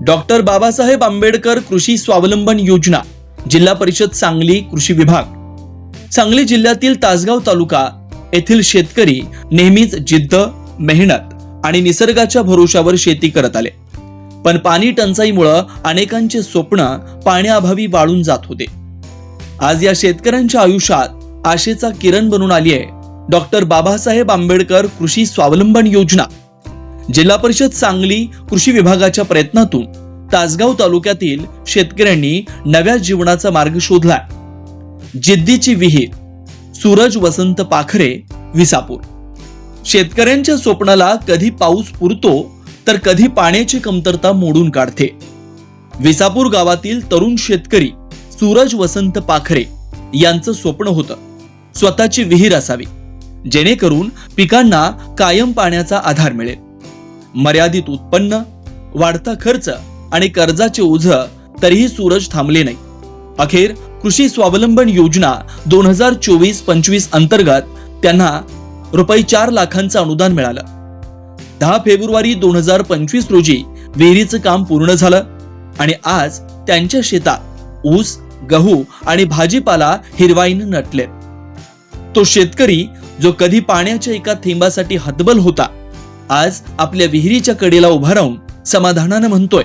Doctor Babasaheb Ambedkar कृषी स्वावलंबन योजना जिल्हा परिषद सांगली कृषी विभाग. सांगली जिल्ह्यातील तासगाव तालुका येथील शेतकरी नेहमीच जिद्द मेहनत आणि निसर्गाच्या भरोशावर शेती करत आले. पण पाणी टंचाईमुळं अनेकांचे स्वप्न पाण्याअभावी वाळून जात होते. आज या शेतकऱ्यांच्या आयुष्यात आशेचा किरण बनून आली आहे डॉक्टर बाबासाहेब आंबेडकर कृषी स्वावलंबन योजना. जिल्हा परिषद सांगली कृषी विभागाच्या प्रयत्नातून तासगाव तालुक्यातील शेतकऱ्यांनी नव्या जीवनाचा मार्ग शोधला जिद्दीची विहीर सूरज वसंत पाखरे विसापूर. शेतकऱ्यांच्या स्वप्नाला कधी पाऊस पुरतो तर कधी पाण्याची कमतरता मोडून काढते. विसापूर गावातील तरुण शेतकरी सूरज वसंत पाखरे यांचं स्वप्न होतं. स्वतःची विहीर असावी जेणेकरून पिकांना कायम पाण्याचा आधार मिळेल. मर्यादित उत्पन्न वाढता खर्च आणि कर्जाचे ओझ तरीही सूरज थांबले नाही. अखेर कृषी स्वावलंबन योजना दोन हजार चोवीस पंचवीस अंतर्गत त्यांना रुपये चार लाखांचं अनुदान मिळालं. दहा फेब्रुवारी दोन हजार पंचवीस रोजी विहिरीचं काम पूर्ण झालं आणि आज त्यांच्या शेतात ऊस गहू आणि भाजीपाला हिरवाईनं नटले. तो शेतकरी जो कधी पाण्याच्या एका थेंबासाठी हतबल होता आज आपल्या विहिरीच्या कडेला उभा राहून समाधानानं म्हणतोय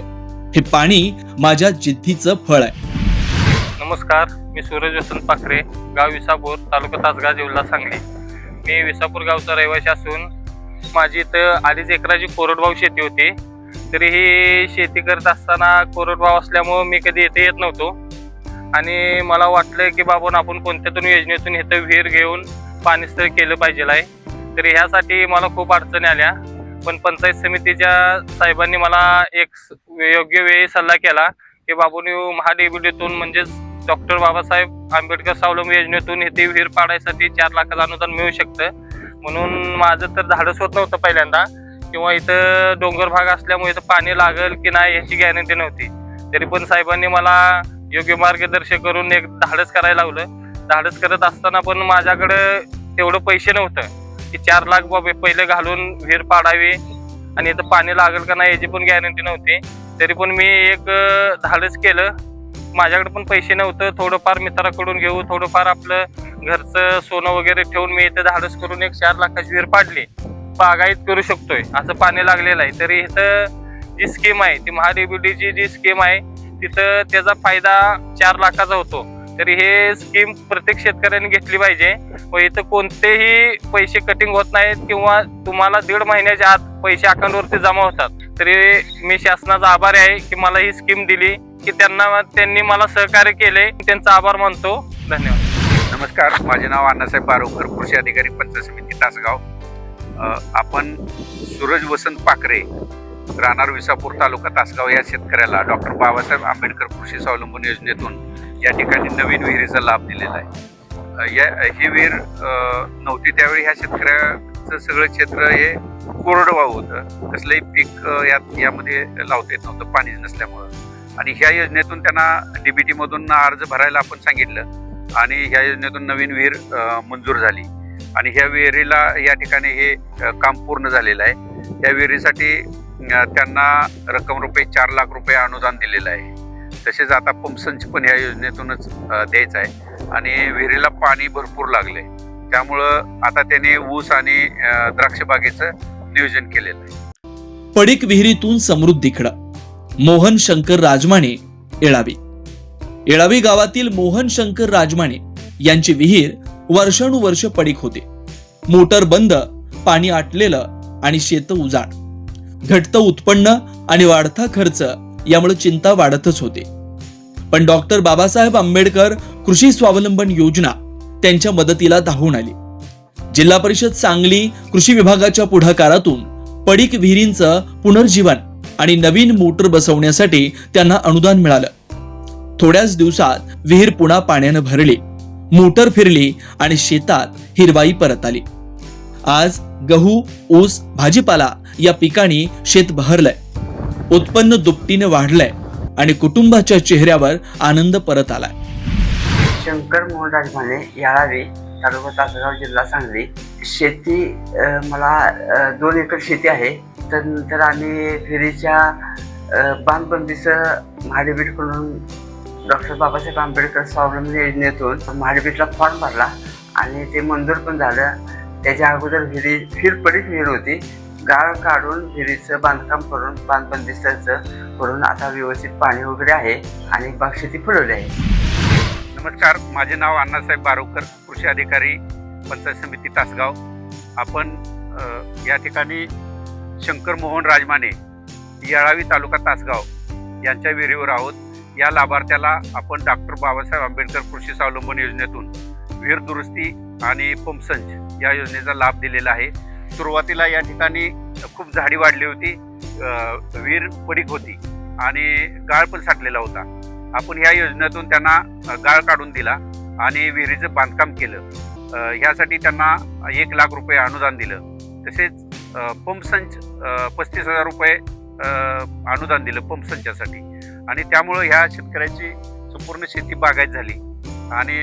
हे पाणी माझ्या जिद्दीचं फळ आहे. नमस्कार मी सूरज वसंत पाखरे गाव विसापूर तालुका तासगाव जिल्हा सांगली. मी विसापूर गावचा रहिवासी असून माझी इथं अडीच एकराची कोरडवाहू शेती होती. तरी ही शेती करत असताना कोरडवाहू असल्यामुळं मी कधी इथे येत नव्हतो. आणि मला वाटलं की बाबून आपण कोणत्यातून योजनेतून इथं विहीर घेऊन पाणीस्तर केलं पाहिजे आहे. तरी ह्यासाठी मला खूप अडचणी आल्या. पण पंचायत समितीच्या साहेबांनी मला एक योग्य वेळी सल्ला केला की बाबूनी महाडीबीडीतून म्हणजेच डॉक्टर बाबासाहेब आंबेडकर स्वावलंबी योजनेतून हे ते विहीर पाडायसाठी चार लाखाचं अनुदान मिळू शकतं. म्हणून माझं तर धाडस होत नव्हतं पहिल्यांदा. किंवा इथं डोंगर भाग असल्यामुळे इथं पाणी लागेल की नाही याची गॅरंटी नव्हती. तरी पण साहेबांनी मला योग्य मार्गदर्शन करून एक धाडस करायला लावलं. धाडस करत असताना पण माझ्याकडं तेवढं पैसे नव्हतं. की चार लाख बाबा पहिले घालून विहीर पाडावी आणि इथं पाणी लागेल का नाही याची पण गॅरंटी नव्हती. तरी पण मी एक धाडस केलं. माझ्याकडे पण पैसे नव्हतं. थोडंफार मित्राकडून घेऊ थोडंफार आपलं घरचं सोनं वगैरे ठेवून मी इथं धाडस करून एक चार लाखाची विहीर पाडली. बागायत करू शकतोय. असं पाणी लागलेलं आहे. तरी इथं जी स्कीम आहे ती महाडीबीडीची जी स्कीम आहे तिथं त्याचा फायदा चार लाखाचा होतो. तरी हे स्कीम प्रत्येक शेतकऱ्याने घेतली पाहिजे. व इथं कोणतेही पैसे कटिंग होत नाहीत किंवा तुम्हाला दीड महिन्याच्या आत पैसे अकाउंटवरती जमा होतात. तरी मी शासनाचा आभारी आहे की मला ही स्कीम दिली की त्यांना त्यांनी मला सहकार्य केले. त्यांचा आभार मानतो. धन्यवाद. नमस्कार माझे नाव अण्णासाहेब बारोकर कृषी अधिकारी पंचायत समिती तासगाव. आपण सूरज वसंत पाखरे राहणार विसापूर तालुका तासगाव या शेतकऱ्याला डॉक्टर बाबासाहेब आंबेडकर कृषी स्वावलंबन योजनेतून या ठिकाणी नवीन विहिरीचा लाभ दिलेला आहे. या ही विहीर नव्हती त्यावेळी ह्या शेतकऱ्याचं सगळं क्षेत्र हे कोरडवाहू होतं. कसलंही पीक यात यामध्ये लावता येत नव्हतं पाणीच नसल्यामुळं. आणि ह्या योजनेतून त्यांना डीबीटीमधून अर्ज भरायला आपण सांगितलं आणि ह्या योजनेतून नवीन विहीर मंजूर झाली. आणि ह्या विहिरीला या ठिकाणी हे काम पूर्ण झालेलं आहे. या विहिरीसाठी त्यांना रक्कम रुपये चार लाख रुपये अनुदान दिलेलं आहे. तसेच आता पंपसंच पण या योजनेतूनच द्यायचं आहे. आणि विहिरीला पाणी भरपूर लागले त्यामुळं आता त्याने ऊस आणि अ, द्राक्ष बागेचं नियोजन केलेलं आहे. पडीक विहिरीतून समृद्धीकडं मोहन शंकर राजमाने येळावी. येळावी गावातील मोहन शंकर राजमाने यांची विहीर वर्षानुवर्ष पडीक होते. मोटर बंद पाणी आटलेलं आणि शेत उजाड. घटतं उत्पन्न आणि वाढता खर्च यामुळे चिंता वाढतच होते. पण डॉक्टर बाबासाहेब आंबेडकर कृषी स्वावलंबन योजना त्यांच्या मदतीला धावून आली. जिल्हा परिषद सांगली कृषी विभागाच्या पुढाकारातून पडीक विहिरींचं पुनर्जीवन आणि नवीन मोटर बसवण्यासाठी त्यांना अनुदान मिळालं. थोड्याच दिवसात विहीर पुन्हा पाण्यानं भरली मोटर फिरली आणि शेतात हिरवाई परत आली. आज गहू ऊस भाजीपाला या पिकांनी शेत बहरलंय. उत्पन्न दुपटीने वाढलंय आणि कुटुंबाच्या चेहऱ्यावर आनंद परत आलाय. शंकर मोहन राजमाने याळावे तालुका तासगाव जिल्हा सांगली शेती मला दोन एकर शेती आहे. तर नंतर आम्ही फेरीच्या अं, बांधबंदीचं महाडेबीटकडून डॉक्टर बाबासाहेब आंबेडकर स्वावलंबन योजनेतून महाडेबीटला फॉर्म भरला आणि ते मंजूर पण झालं. त्याच्या अगोदर विहिरी फिर पडीत विहीर होती. गाळ काढून विहिरीचं बांधकाम करून बांधबंदिस्तांचं करून आता व्यवस्थित पाणी वगैरे आहे आणि बागशेती फुलवली आहे. नमस्कार माझे नाव अण्णासाहेब बारोकर कृषी अधिकारी पंचायत समिती तासगाव. आपण या ठिकाणी शंकर मोहन राजमाने येळावी तालुका तासगाव यांच्या विहिरीवर आहोत. या लाभार्थ्याला आपण डॉक्टर बाबासाहेब आंबेडकर कृषी स्वावलंबन योजनेतून विहीर दुरुस्ती आणि पंपसंच या योजनेचा लाभ दिलेला आहे. सुरुवातीला या ठिकाणी खूप झाडी वाढली होती वीर विहीर पडीक होती आणि गाळ पण साठलेला होता. आपण ह्या योजनेतून त्यांना गाळ काढून दिला आणि विहिरीचं बांधकाम केलं. ह्यासाठी त्यांना एक लाख रुपये अनुदान दिलं. तसेच पंपसंच पस्तीस हजार रुपये अनुदान दिलं पंपसंचासाठी आणि त्यामुळं ह्या शेतकऱ्याची संपूर्ण शेती बागायत झाली. आणि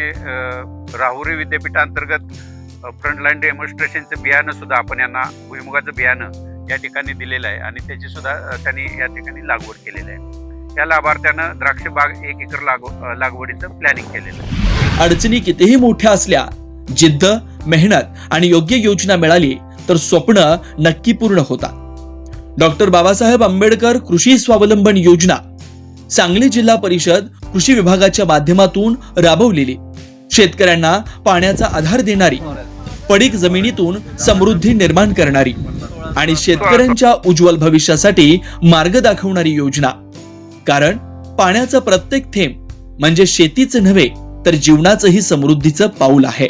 राहुरी विद्यापीठांतर्गत फ्रंटलाईन डेमॉन्स्ट्रेशनचं बियाणं सुद्धा आपण यांना भुईमुगाचं बियाणं या ठिकाणी दिलेलं आहे आणि त्याची सुद्धा त्यांनी या ठिकाणी लागवड केलेली आहे. या लाभार्थ्यानं द्राक्ष बाग एक एकर लागव लागवडीचं प्लॅनिंग केलेलं आहे. अडचणी कितीही मोठ्या असल्या जिद्द मेहनत आणि योग्य योजना मिळाली तर स्वप्न नक्की पूर्ण होतात. डॉक्टर बाबासाहेब आंबेडकर कृषी स्वावलंबन योजना सांगली जिल्हा परिषद कृषी विभागाच्या माध्यमातून राबवलेली. शेतकऱ्यांना पाण्याचा आधार देणारी पडीक जमिनीतून समृद्धी निर्माण करणारी आणि शेतकऱ्यांच्या उज्ज्वल भविष्यासाठी मार्ग दाखवणारी योजना. कारण पाण्याचा प्रत्येक थेंब म्हणजे शेतीच नव्हे तर जीवनाचंही समृद्धीचं पाऊल आहे.